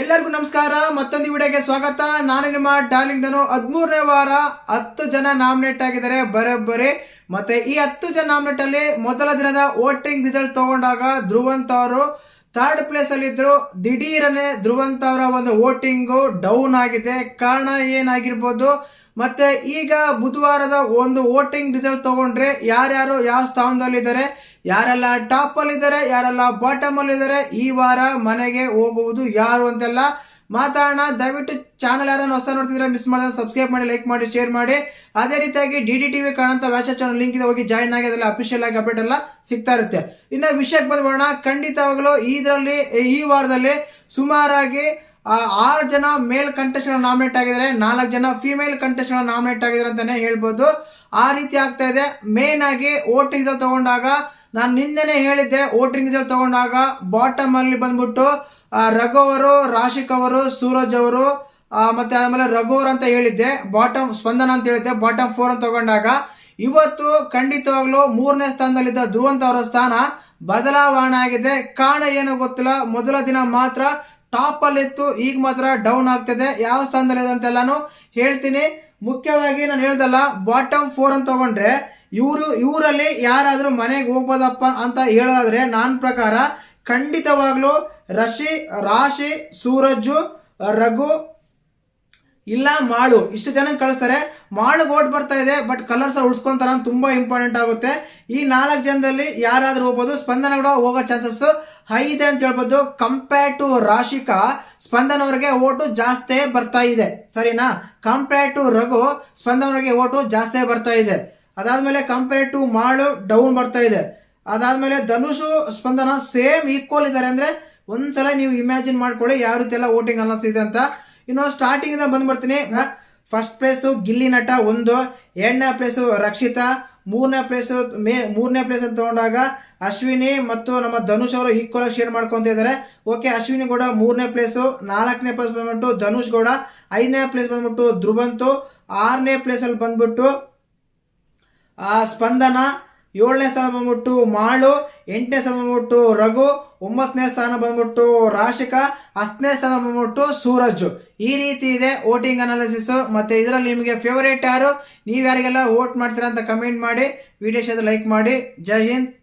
ಎಲ್ಲರಿಗೂ ನಮಸ್ಕಾರ. ಮತ್ತೊಂದು ವಿಡಿಯೋಗೆ ಸ್ವಾಗತ. ನಾನು ನಿಮ್ಮ ಡಾರ್ಲಿಂಗ್ ಧನು. ಹದಿಮೂರನೇ ವಾರ, ಹತ್ತು ಜನ ನಾಮಿನೇಟ್ ಆಗಿದ್ದಾರೆ ಬರೋಬ್ಬರಿ. ಮತ್ತೆ ಈ ಹತ್ತು ಜನ ನಾಮಿನೇಟ್ ಅಲ್ಲಿ ಮೊದಲ ದಿನದ ವೋಟಿಂಗ್ ರಿಸಲ್ಟ್ ತಗೊಂಡಾಗ ಧ್ರುವಂತ ಅವರು ಥರ್ಡ್ ಪ್ಲೇಸ್ ಅಲ್ಲಿ ಇದ್ರು. ದಿಢೀರನೆ ಧ್ರುವಂತ ಅವರ ಒಂದು ವೋಟಿಂಗು ಡೌನ್ ಆಗಿದೆ. ಕಾರಣ ಏನಾಗಿರ್ಬೋದು? ಮತ್ತೆ ಈಗ ಬುಧವಾರದ ಒಂದು ವೋಟಿಂಗ್ ರಿಸಲ್ಟ್ ತಗೊಂಡ್ರೆ ಯಾರ್ಯಾರು ಯಾವ ಸ್ಥಾನದಲ್ಲಿದ್ದಾರೆ? ಯಾರೆಲ್ಲ ಟಾಪ್ ಅಲ್ಲಿ ಇದ್ದಾರೆ, ಯಾರೆಲ್ಲ ಬಾಟಮ್ ಅಲ್ಲಿ ಇದ್ದಾರೆ, ಈ ವಾರ ಮನೆಗೆ ಹೋಗುವುದು ಯಾರು ಅಂತೆಲ್ಲ ಮಾತಾಡೋಣ. ದಯವಿಟ್ಟು ಚಾನಲ್ ಯಾರನ್ನು ಹೊಸ ನೋಡ್ತಿದ್ರೆ ಮಿಸ್ ಮಾಡಿದ್ರೆ ಸಬ್ಸ್ಕ್ರೈಬ್ ಮಾಡಿ ಲೈಕ್ ಮಾಡಿ ಶೇರ್ ಮಾಡಿ. ಅದೇ ರೀತಿಯಾಗಿ ಡಿ ಡಿ ಟಿವಿ ಕಾಣಂತ ವ್ಯಾಸ ಚಾನಲ್ ಲಿಂಕ್ ಇದೆ, ಹೋಗಿ ಜಾಯಿನ್ ಆಗಿ ಅದೆಲ್ಲ ಅಫಿಷಿಯಲ್ ಆಗಿ ಅಪ್ಡೇಟ್ ಎಲ್ಲ ಸಿಗ್ತಾ ಇರುತ್ತೆ. ಇನ್ನು ವಿಷಯಕ್ಕೆ ಬಂದ್ಬೋಣ ಖಂಡಿತವಾಗ್ಲೂ ಇದರಲ್ಲಿ, ಈ ವಾರದಲ್ಲಿ ಸುಮಾರಾಗಿ ಆರು ಜನ ಮೇಲ್ ಕಂಟೆಸ್ಟ್ಗಳು ನಾಮಿನೇಟ್ ಆಗಿದ್ದಾರೆ. ನಾಲ್ಕು ಜನ ಫಿಮೇಲ್ ಕಂಟೆಸ್ಟ್ಗಳು ನಾಮಿನೇಟ್ ಆಗಿದ್ದಾರೆ ಅಂತಾನೆ ಹೇಳ್ಬೋದು. ಆ ರೀತಿ ಆಗ್ತಾ ಇದೆ. ಮೇನ್ ಆಗಿ ರಿಸಲ್ಟ್ ತಗೊಂಡಾಗ ನಾನು ನಿನ್ನೆ ಹೇಳಿದ್ದೆ ವೋಟಿಂಗ್ ರಿಸಲ್ಟ್ ತಗೊಂಡಾಗ ಬಾಟಮ್ ಅಲ್ಲಿ ಬಂದ್ಬಿಟ್ಟು ರಘು ಅವರು, ರಾಶಿಕ್ ಅವರು, ಸೂರಜ್ ಅವರು ಮತ್ತೆ ಆಮೇಲೆ ರಘು ಅವರು ಅಂತ ಹೇಳಿದ್ದೆ. ಬಾಟಮ್ ಸ್ಪಂದನ ಅಂತ ಹೇಳಿದ್ದೆ. ಬಾಟಮ್ ಫೋರ್ ಅಂತ ತಗೊಂಡಾಗ ಇವತ್ತು ಖಂಡಿತವಾಗ್ಲೂ ಮೂರನೇ ಸ್ಥಾನದಲ್ಲಿದ್ದ ಧ್ರುವಂತ ಅವರ ಸ್ಥಾನ ಬದಲಾವಣೆ ಆಗಿದೆ. ಕಾರಣ ಏನು ಗೊತ್ತಿಲ್ಲ. ಮೊದಲ ದಿನ ಮಾತ್ರ ಟಾಪ್ ಅಲ್ಲಿ ಇತ್ತು. ಈಗ ಮಾತ್ರ ಡೌನ್ ಆಗ್ತಿದೆ. ಯಾವ ಸ್ಥಾನದಲ್ಲಿ ಅಂತೆಲ್ಲಾನು ಹೇಳ್ತೀನಿ. ಮುಖ್ಯವಾಗಿ ನಾನು ಹೇಳ್ದಲ್ಲ ಬಾಟಮ್ ಫೋರ್ ಅಂತ ತಗೊಂಡ್ರೆ ಇವರು, ಇವರಲ್ಲಿ ಯಾರಾದರೂ ಮನೆಗೆ ಹೋಗ್ಬೋದಪ್ಪ ಅಂತ ಹೇಳೋದಾದ್ರೆ ನನ್ನ ಪ್ರಕಾರ ಖಂಡಿತವಾಗ್ಲೂ ರಶಿ, ರಾಶಿ ಸೂರಜ್ಜು ರಘು, ಇಲ್ಲ ಮಾಳು. ಇಷ್ಟು ಜನ ಕಳಿಸ್ತಾರೆ. ಮಾಳು ಓಟ್ ಬರ್ತಾ ಇದೆ, ಬಟ್ ಕಲರ್ಸ್ ಉಳಿಸ್ಕೊಂತಾರ ತುಂಬ ಇಂಪಾರ್ಟೆಂಟ್ ಆಗುತ್ತೆ. ಈ ನಾಲ್ಕು ಜನದಲ್ಲಿ ಯಾರಾದ್ರೂ ಹೋಗ್ಬೋದು. ಸ್ಪಂದನ ಕೂಡ ಹೋಗೋ ಚಾನ್ಸಸ್ ಹೈ ಇದೆ ಅಂತ ಹೇಳ್ಬೋದು. ಕಂಪೇರ್ ಟು ರಾಶಿಕಾ, ಸ್ಪಂದನ್ ಅವರಿಗೆ ಓಟು ಜಾಸ್ತಿ ಬರ್ತಾ ಇದೆ. ಸರಿನಾ? ಕಂಪೇರ್ ಟು ರಘು, ಸ್ಪಂದನ್ ಅವರಿಗೆ ಓಟು ಜಾಸ್ತಿ ಬರ್ತಾ ಇದೆ. ಅದಾದ್ಮೇಲೆ ಕಂಪೇರ್ ಟು ಮಾಳು ಡೌನ್ ಬರ್ತಾ ಇದೆ. ಅದಾದ್ಮೇಲೆ ಧನುಷು ಸ್ಪಂದನ ಸೇಮ್ ಈಕ್ವಲ್ ಇದ್ದಾರೆ ಅಂದ್ರೆ ಒಂದ್ಸಲ ನೀವು ಇಮ್ಯಾಜಿನ್ ಮಾಡ್ಕೊಳ್ಳಿ ಯಾವ ರೀತಿ ಎಲ್ಲ ವೋಟಿಂಗ್ ಇದೆ ಅಂತ. ಇನ್ನು ಸ್ಟಾರ್ಟಿಂಗ್ ಇಂದ ಬಂದ್ಬಿಡ್ತೀನಿ ಫಸ್ಟ್ ಪ್ಲೇಸು ಗಿಲ್ಲಿ ನಟ ಒಂದು, ಎರಡನೇ ಪ್ಲೇಸು ರಕ್ಷಿತಾ, ಮೂರನೇ ಪ್ಲೇಸು ಮೇ, ಮೂರನೇ ಪ್ಲೇಸ್ ಅಂತ ತಗೊಂಡಾಗ ಅಶ್ವಿನಿ ಮತ್ತು ನಮ್ಮ ಧನುಷ್ ಅವರು ಈಕ್ವಲ್ ಆಗಿ ಶೇರ್ ಮಾಡ್ಕೊಂತ ಇದ್ದಾರೆ. ಓಕೆ ಅಶ್ವಿನಿ ಗೌಡ ಮೂರನೇ ಪ್ಲೇಸು ನಾಲ್ಕನೇ ಪ್ಲೇಸ್ ಬಂದ್ಬಿಟ್ಟು ಧನುಷ್ ಗೌಡ, ಐದನೇ ಪ್ಲೇಸ್ ಬಂದ್ಬಿಟ್ಟು ಧ್ರುವಂತು, ಆರನೇ ಪ್ಲೇಸಲ್ಲಿ ಬಂದ್ಬಿಟ್ಟು ಸ್ಪಂದನ ಏಳನೇ ಸ್ಥಾನ ಬಂದ್ಬಿಟ್ಟು ಮಾಳು, ಎಂಟನೇ ಸ್ಥಾನ ಬಂದ್ಬಿಟ್ಟು ರಘು, ಒಂಬತ್ತನೇ ಸ್ಥಾನ ಬಂದ್ಬಿಟ್ಟು ರಾಶಿಕಾ, ಹತ್ತನೇ ಸ್ಥಾನ ಬಂದ್ಬಿಟ್ಟು ಸೂರಜ್. ಈ ರೀತಿ ಇದೆ ವೋಟಿಂಗ್ ಅನಾಲಿಸಿಸ್ ಮತ್ತೆ ಇದರಲ್ಲಿ ನಿಮಗೆ ಫೇವರೇಟ್ ಯಾರು? ನೀವು ಯಾರಿಗೆಲ್ಲ ವೋಟ್ ಮಾಡ್ತೀರಾ ಅಂತ ಕಮೆಂಟ್ ಮಾಡಿ ವಿಡಿಯೋ ಲೈಕ್ ಮಾಡಿ. ಜೈ ಹಿಂದ್.